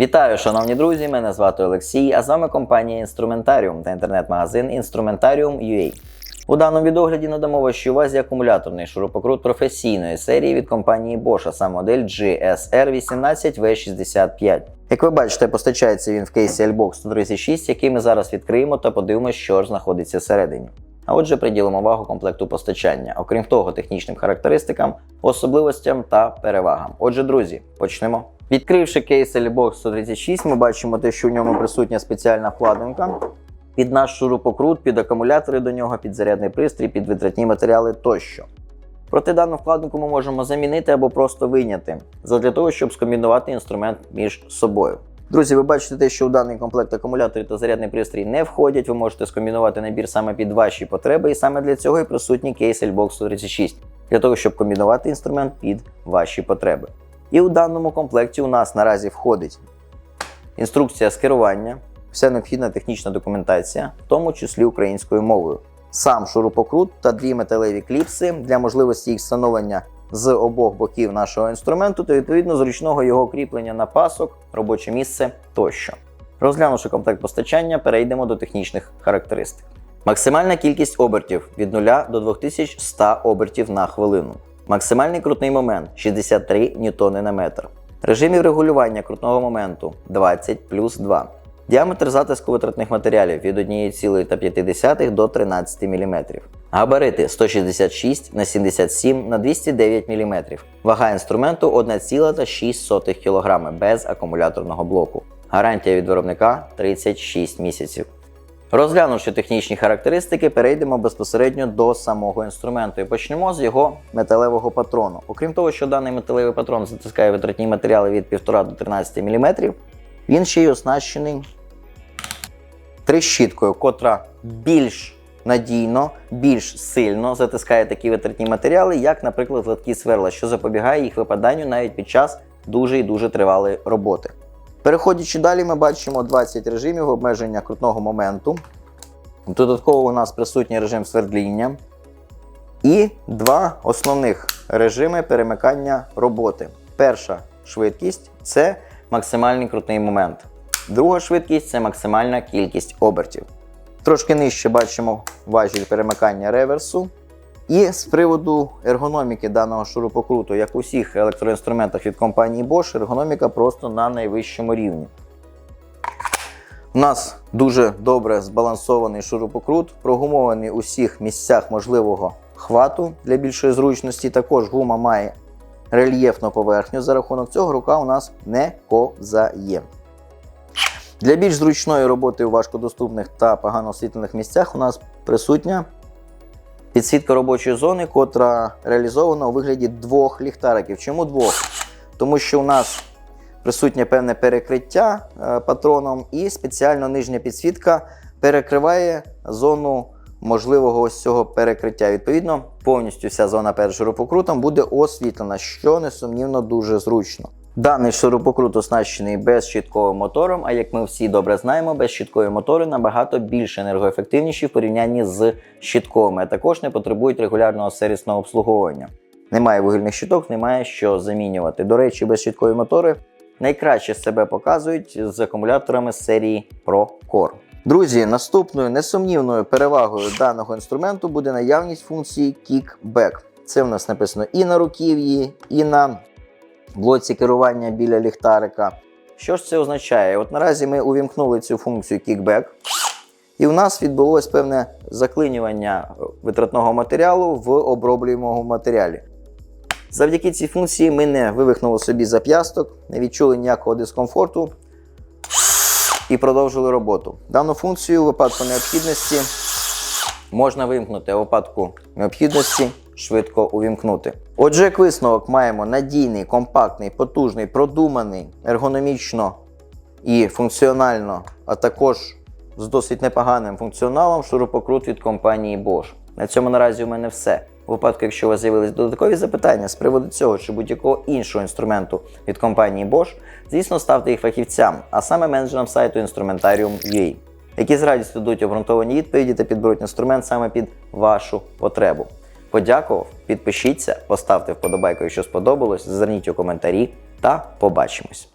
Вітаю, шановні друзі! Мене звати Олексій, а з вами компанія Інструментаріум та інтернет-магазин Instrumentarium.ua. У даному відогляді надамо вашій увазі акумуляторний шурупокрут професійної серії від компанії Bosch, а саме модель GSR18V65. Як ви бачите, постачається він в кейсі Lbox 136, який ми зараз відкриємо та подивимося, що ж знаходиться всередині. А отже, приділимо увагу комплекту постачання, окрім того, технічним характеристикам, особливостям та перевагам. Отже, друзі, почнемо. Відкривши кейс Lbox 136, ми бачимо те, що в ньому присутня спеціальна вкладинка під наш шурупокрут, під акумулятори до нього, під зарядний пристрій, під витратні матеріали тощо. Проте дану вкладинку ми можемо замінити або просто вийняти, задля того, щоб скомбінувати інструмент між собою. Друзі, ви бачите те, що у даний комплект акумуляторів та зарядний пристрій не входять. Ви можете скомбінувати набір саме під ваші потреби, і саме для цього і присутній кейс Lbox 136, для того, щоб комбінувати інструмент під ваші потреби. І у даному комплекті у нас наразі входить інструкція з керування, вся необхідна технічна документація, в тому числі українською мовою. Сам шурупокрут та дві металеві кліпси для можливості їх встановлення з обох боків нашого інструменту та відповідно зручного його кріплення на пасок, робоче місце тощо. Розглянувши комплект постачання, перейдемо до технічних характеристик. Максимальна кількість обертів від 0 до 2100 обертів на хвилину. Максимальний крутний момент 63 ньютони на метр. Режимів регулювання крутного моменту 20 плюс 2. Діаметр затиску витратних матеріалів від 1,5 до 13 мм. Габарити 166 на 77 на 209 мм. Вага інструменту 1,6 кг без акумуляторного блоку. Гарантія від виробника 36 місяців. Розглянувши технічні характеристики, перейдемо безпосередньо до самого інструменту і почнемо з його металевого патрону. Окрім того, що даний металевий патрон затискає витратні матеріали від 1,5 до 13 мм, він ще й оснащений трещіткою, котра більш надійно, більш сильно затискає такі витратні матеріали, як, наприклад, гладкі сверла, що запобігає їх випаданню навіть під час дуже і дуже тривалої роботи. Переходячи далі, ми бачимо 20 режимів обмеження крутного моменту. Додатково у нас присутній режим свердління. І два основних режими перемикання роботи. Перша швидкість це максимальний крутний момент. Друга швидкість це максимальна кількість обертів. Трошки нижче бачимо важіль перемикання реверсу. І з приводу ергономіки даного шурупокруту, як у всіх електроінструментах від компанії Bosch, ергономіка просто на найвищому рівні. У нас дуже добре збалансований шурупокрут, прогумований у всіх місцях можливого хвату для більшої зручності. Також гума має рельєфну поверхню. За рахунок цього рука у нас не ковзає. Для більш зручної роботи у важкодоступних та погано освітлених місцях у нас присутня підсвітка робочої зони, котра реалізована у вигляді двох ліхтариків. Чому двох? Тому що у нас присутнє певне перекриття е, патроном, і спеціально нижня підсвітка перекриває зону можливого ось цього перекриття. Відповідно, повністю вся зона перед шурупокрутом буде освітлена, що несумнівно дуже зручно. Даний шурупокрут оснащений безщітковим мотором, а як ми всі добре знаємо, безщіткові мотори набагато більш енергоефективніші в порівнянні з щітковими, а також не потребують регулярного сервісного обслуговування. Немає вугільних щиток, немає що замінювати. До речі, безщіткові мотори найкраще себе показують з акумуляторами серії ProCore. Друзі, наступною несумнівною перевагою даного інструменту буде наявність функції Kickback. Це в нас написано і на руків'ї, і на блоці керування біля ліхтарика. Що ж це означає? От наразі ми увімкнули цю функцію Kickback, і у нас відбулось певне заклинювання витратного матеріалу в оброблюємому матеріалі. Завдяки цій функції ми не вивихнули собі зап'ясток, не відчули ніякого дискомфорту і продовжили роботу. Дану функцію у випадку необхідності можна вимкнути, у випадку необхідності швидко увімкнути. Отже, як висновок маємо надійний, компактний, потужний, продуманий, ергономічно і функціонально, а також з досить непоганим функціоналом шурупокрут від компанії Bosch. На цьому наразі у мене все. У випадку, якщо у вас з'явились додаткові запитання з приводу цього чи будь-якого іншого інструменту від компанії Bosch, звісно, ставте їх фахівцям, а саме менеджерам сайту Instrumentarium.ua, які з радістю дадуть обґрунтовані відповіді та підберуть інструмент саме під вашу потребу. Подякував, підпишіться, поставте вподобайку, якщо сподобалось, зверніть у коментарі та побачимось.